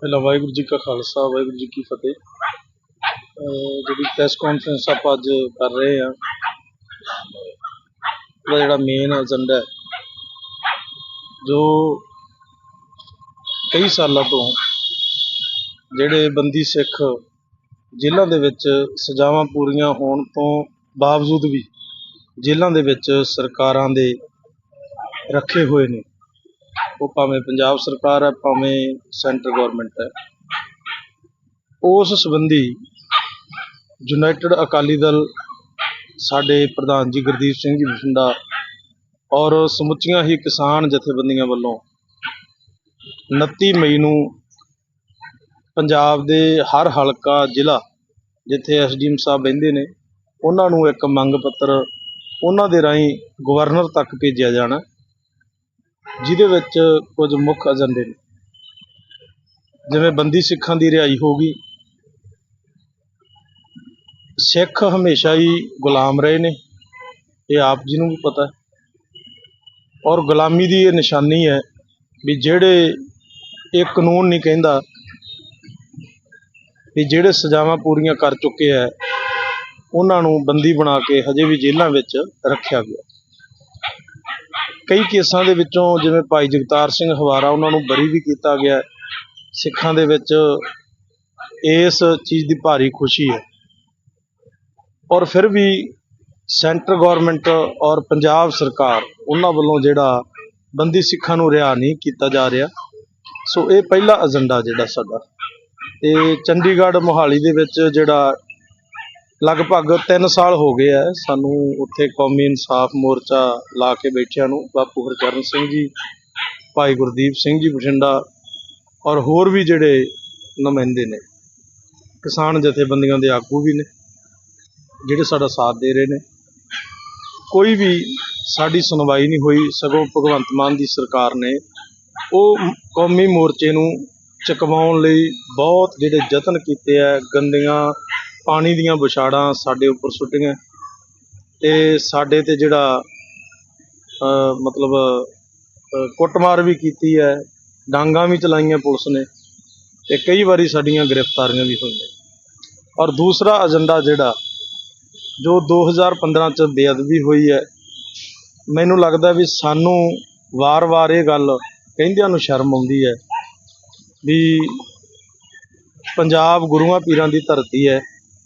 ਪਹਿਲਾਂ ਵਾਹਿਗੁਰੂ ਜੀ ਕਾ ਖਾਲਸਾ, ਵਾਹਿਗੁਰੂ ਜੀ ਕੀ ਫਤਿਹ। ਜਿਹੜੀ ਪ੍ਰੈਸ ਕਾਨਫਰੰਸ ਆਪਾਂ ਅੱਜ ਕਰ ਰਹੇ ਆ ਉਹਦਾ ਜਿਹੜਾ ਮੇਨ ਏਜੰਡਾ ਜੋ ਕਈ ਸਾਲਾਂ ਤੋਂ ਜਿਹੜੇ ਬੰਦੀ ਸਿੱਖ ਜੇਲ੍ਹਾਂ ਦੇ ਵਿੱਚ ਸਜ਼ਾਵਾਂ ਪੂਰੀਆਂ ਹੋਣ ਤੋਂ ਬਾਵਜੂਦ ਵੀ ਜੇਲ੍ਹਾਂ ਦੇ ਵਿੱਚ ਸਰਕਾਰਾਂ ਦੇ ਰੱਖੇ ਹੋਏ ਨੇ। ਉਹ ਭਾਵੇਂ ਪੰਜਾਬ ਸਰਕਾਰ ਹੈ, ਭਾਵੇਂ ਸੈਂਟਰ ਗਵਰਨਮੈਂਟ ਹੈ। ਉਸ ਸੰਬੰਧੀ ਯੂਨਾਈਟਿਡ ਅਕਾਲੀ ਦਲ ਸਾਡੇ ਪ੍ਰਧਾਨ ਜੀ ਗੁਰਦੀਪ ਸਿੰਘ ਜੀ ਬਠਿੰਡਾ ਔਰ ਸਮੁੱਚੀਆਂ ਹੀ ਕਿਸਾਨ ਜਥੇਬੰਦੀਆਂ ਵੱਲੋਂ 29 ਮਈ ਨੂੰ ਪੰਜਾਬ ਦੇ ਹਰ ਹਲਕਾ, ਜ਼ਿਲ੍ਹਾ ਜਿੱਥੇ ਐਸਡੀਐਮ ਸਾਹਿਬ ਬਹਿੰਦੇ ਨੇ, ਉਹਨਾਂ ਨੂੰ ਇੱਕ ਮੰਗ ਪੱਤਰ ਉਹਨਾਂ ਦੇ ਰਾਹੀਂ ਗਵਰਨਰ ਤੱਕ ਭੇਜਿਆ ਜਾਣਾ। ਜਿਹਦੇ ਵਿੱਚ ਕੁਝ ਮੁੱਖ ਏਜੰਡੇ ਨੇ। ਜਿਵੇਂ ਬੰਦੀ ਸਿੱਖਾਂ ਦੀ ਰਿਹਾਈ ਹੋ ਗਈ। ਸਿੱਖ ਹਮੇਸ਼ਾ ਹੀ ਗੁਲਾਮ ਰਹੇ ਨੇ, ਇਹ ਆਪ ਜੀ ਨੂੰ ਵੀ ਪਤਾ ਹੈ। ਔਰ ਗੁਲਾਮੀ ਦੀ ਇਹ ਨਿਸ਼ਾਨੀ ਹੈ ਵੀ ਜਿਹੜੇ ਇਹ ਕਾਨੂੰਨ ਨਹੀਂ ਕਹਿੰਦਾ ਵੀ ਜਿਹੜੇ ਸਜ਼ਾਵਾਂ ਪੂਰੀਆਂ ਕਰ ਚੁੱਕੇ ਹੈ, ਉਹਨਾਂ ਨੂੰ ਬੰਦੀ ਬਣਾ ਕੇ ਹਜੇ ਵੀ ਜੇਲ੍ਹਾਂ ਵਿੱਚ ਰੱਖਿਆ ਗਿਆ। ਕਈ ਕੇਸਾਂ ਦੇ ਵਿੱਚੋਂ ਜਿਵੇਂ ਭਾਈ ਜਗਤਾਰ ਸਿੰਘ ਹਵਾਰਾ ਉਹਨਾਂ ਨੂੰ ਬਰੀ ਵੀ ਕੀਤਾ ਗਿਆ ਸਿੱਖਾਂ ਦੇ ਵਿੱਚ ਇਸ ਚੀਜ਼ ਦੀ ਭਾਰੀ ਖੁਸ਼ੀ ਹੈ। ਔਰ ਫਿਰ ਵੀ ਸੈਂਟਰ ਗਵਰਨਮੈਂਟ ਔਰ ਪੰਜਾਬ ਸਰਕਾਰ ਉਹਨਾਂ ਵੱਲੋਂ ਜਿਹੜਾ ਬੰਦੀ ਸਿੱਖਾਂ ਨੂੰ ਰਿਹਾ ਨਹੀਂ ਕੀਤਾ ਜਾ ਰਿਹਾ। ਸੋ ਇਹ ਪਹਿਲਾ ਏਜੰਡਾ ਜਿਹੜਾ ਸਾਡਾ। ਤੇ ਚੰਡੀਗੜ੍ਹ ਮੋਹਾਲੀ ਦੇ ਵਿੱਚ ਜਿਹੜਾ ਲਗਭਗ 3 ਸਾਲ ਹੋ ਗਏ ਆ ਸਾਨੂੰ ਉੱਥੇ ਕੌਮੀ ਇਨਸਾਫ ਮੋਰਚਾ ਲਾ ਕੇ ਬੈਠਿਆਂ ਨੂੰ, ਬਾਪੂ ਹਰਚਰਨ ਸਿੰਘ ਜੀ, ਭਾਈ ਗੁਰਦੀਪ ਸਿੰਘ ਜੀ ਬਠਿੰਡਾ ਔਰ ਹੋਰ ਵੀ ਜਿਹੜੇ ਨੁਮਾਇੰਦੇ ਨੇ, ਕਿਸਾਨ ਜਥੇਬੰਦੀਆਂ ਦੇ ਆਗੂ ਵੀ ਨੇ, ਜਿਹੜੇ ਸਾਡਾ ਸਾਥ ਦੇ ਰਹੇ ਨੇ। ਕੋਈ ਵੀ ਸਾਡੀ ਸੁਣਵਾਈ ਨਹੀਂ ਹੋਈ, ਸਗੋਂ ਭਗਵੰਤ ਮਾਨ ਦੀ ਸਰਕਾਰ ਨੇ ਉਹ ਕੌਮੀ ਮੋਰਚੇ ਨੂੰ ਚੁਕਵਾਉਣ ਲਈ ਬਹੁਤ ਜਿਹੜੇ ਯਤਨ ਕੀਤੇ ਆ, ਗੰਦੀਆਂ ਪਾਣੀ ਦੀਆਂ ਵਿਛਾੜਾਂ ਸਾਡੇ ਉੱਪਰ ਸੁੱਟੀਆਂ। ਤੇ ਸਾਡੇ ਤੇ ਜਿਹੜਾ ਮਤਲਬ ਕੁੱਟਮਾਰ ਵੀ ਕੀਤੀ ਹੈ, ਡਾਂਗਾਂ ਵੀ ਚਲਾਈਆਂ ਪੁਲਿਸ ਨੇ ਤੇ ਕਈ ਵਾਰੀ ਸਾਡੀਆਂ ਗ੍ਰਿਫਤਾਰੀਆਂ ਵੀ ਹੋਈਆਂ। ਔਰ ਦੂਸਰਾ ਏਜੰਡਾ ਜਿਹੜਾ, ਜੋ 2015 ਚ ਬੇਅਦਬੀ ਹੋਈ ਹੈ, ਮੈਨੂੰ ਲੱਗਦਾ ਵੀ ਸਾਨੂੰ ਵਾਰ-ਵਾਰ ਇਹ ਗੱਲ ਕਹਿੰਦਿਆਂ ਨੂੰ ਸ਼ਰਮ ਆਉਂਦੀ ਹੈ ਵੀ ਪੰਜਾਬ ਗੁਰੂਆਂ ਪੀਰਾਂ ਦੀ ਧਰਤੀ ਹੈ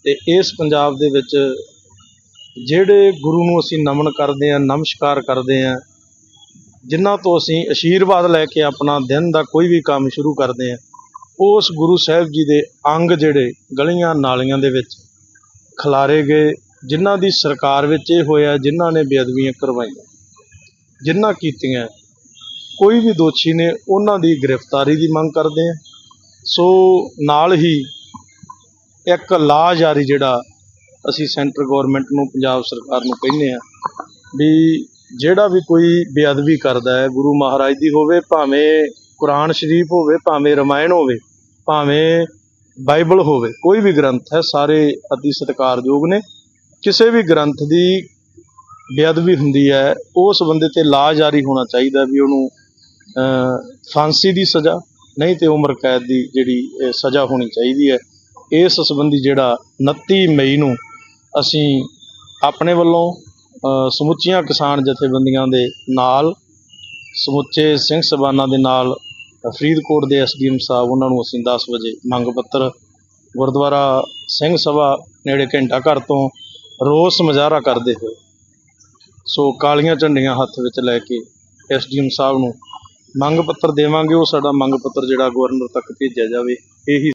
ਤੇ ਇਸ ਪੰਜਾਬ ਦੇ ਵਿੱਚ ਜਿਹੜੇ ਗੁਰੂ ਨੂੰ ਅਸੀਂ ਨਮਨ ਕਰਦੇ ਹਾਂ, ਨਮਸਕਾਰ ਕਰਦੇ ਹਾਂ, ਜਿਨ੍ਹਾਂ ਤੋਂ ਅਸੀਂ ਅਸ਼ੀਰਵਾਦ ਲੈ ਕੇ ਆਪਣਾ ਦਿਨ ਦਾ ਕੋਈ ਵੀ ਕੰਮ ਸ਼ੁਰੂ ਕਰਦੇ ਹਾਂ, ਉਸ ਗੁਰੂ ਸਾਹਿਬ ਜੀ ਦੇ ਅੰਗ ਜਿਹੜੇ ਗਲੀਆਂ ਨਾਲੀਆਂ ਦੇ ਵਿੱਚ ਖਿਲਾਰੇ ਗਏ, ਜਿਨ੍ਹਾਂ ਦੀ ਸਰਕਾਰ ਵਿੱਚ ਇਹ ਹੋਇਆ, ਜਿਨ੍ਹਾਂ ਨੇ ਬੇਅਦਬੀਆਂ ਕਰਵਾਈਆਂ, ਜਿਨ੍ਹਾਂ ਕੀਤੀਆਂ, ਕੋਈ ਵੀ ਦੋਸ਼ੀ ਨੇ ਉਹਨਾਂ ਦੀ ਗ੍ਰਿਫਤਾਰੀ ਦੀ ਮੰਗ ਕਰਦੇ ਹਾਂ। ਸੋ ਨਾਲ ਹੀ ਇੱਕ ਲਾ ਜਾਰੀ ਜਿਹੜਾ ਅਸੀਂ ਸੈਂਟਰ ਗਵਰਨਮੈਂਟ ਨੂੰ, ਪੰਜਾਬ ਸਰਕਾਰ ਨੂੰ ਕਹਿੰਦੇ ਆ ਵੀ ਜਿਹੜਾ ਵੀ ਕੋਈ ਬੇਅਦਬੀ ਕਰਦਾ ਹੈ, ਗੁਰੂ ਮਹਾਰਾਜ ਦੀ ਹੋਵੇ, ਭਾਵੇਂ ਕੁਰਾਨ ਸ਼ਰੀਫ ਹੋਵੇ, ਭਾਵੇਂ ਰਮਾਇਣ ਹੋਵੇ, ਭਾਵੇਂ ਬਾਈਬਲ ਹੋਵੇ, ਕੋਈ ਵੀ ਗ੍ਰੰਥ ਹੈ, ਸਾਰੇ ਅਤੀ ਸਤਿਕਾਰਯੋਗ ਨੇ। ਕਿਸੇ ਵੀ ਗ੍ਰੰਥ ਦੀ ਬੇਅਦਬੀ ਹੁੰਦੀ ਹੈ ਉਸ ਬੰਦੇ ਤੇ ਲਾ ਜਾਰੀ ਹੋਣਾ ਚਾਹੀਦਾ ਵੀ ਉਹਨੂੰ ਫਾਂਸੀ ਦੀ ਸਜ਼ਾ, ਨਹੀਂ ਤੇ ਉਮਰ ਕੈਦ ਦੀ ਜਿਹੜੀ ਸਜ਼ਾ ਹੋਣੀ ਚਾਹੀਦੀ ਹੈ। ਇਸ ਸੰਬੰਧੀ ਜਿਹੜਾ 29 ਮਈ ਨੂੰ ਅਸੀਂ ਆਪਣੇ ਵੱਲੋਂ ਸਮੁੱਚੀਆਂ ਕਿਸਾਨ ਜਥੇਬੰਦੀਆਂ ਦੇ ਨਾਲ, ਸਮੁੱਚੇ ਸਿੰਘ ਸਭਾਨਾਂ ਦੇ ਨਾਲ, ਫਰੀਦਕੋਟ ਦੇ ਐਸਡੀਐਮ ਸਾਹਿਬ, ਉਹਨਾਂ ਨੂੰ ਅਸੀਂ 10 ਵਜੇ ਮੰਗ ਪੱਤਰ, ਗੁਰਦੁਆਰਾ ਸਿੰਘ ਸਭਾ ਨੇੜੇ ਘੰਟਾ ਘਰ ਤੋਂ ਰੋਸ ਮੁਜ਼ਾਹਰਾ ਕਰਦੇ ਹੋਏ, ਸੋ ਕਾਲੀਆਂ ਝੰਡੀਆਂ ਹੱਥ ਵਿੱਚ ਲੈ ਕੇ ਐਸਡੀਐਮ ਸਾਹਿਬ ਨੂੰ ਮੰਗ ਪੱਤਰ ਦੇਵਾਂਗੇ, ਉਹ ਸਾਡਾ ਮੰਗ ਪੱਤਰ ਜਿਹੜਾ ਗਵਰਨਰ ਤੱਕ ਭੇਜਿਆ ਜਾਵੇ, ਇਹੀ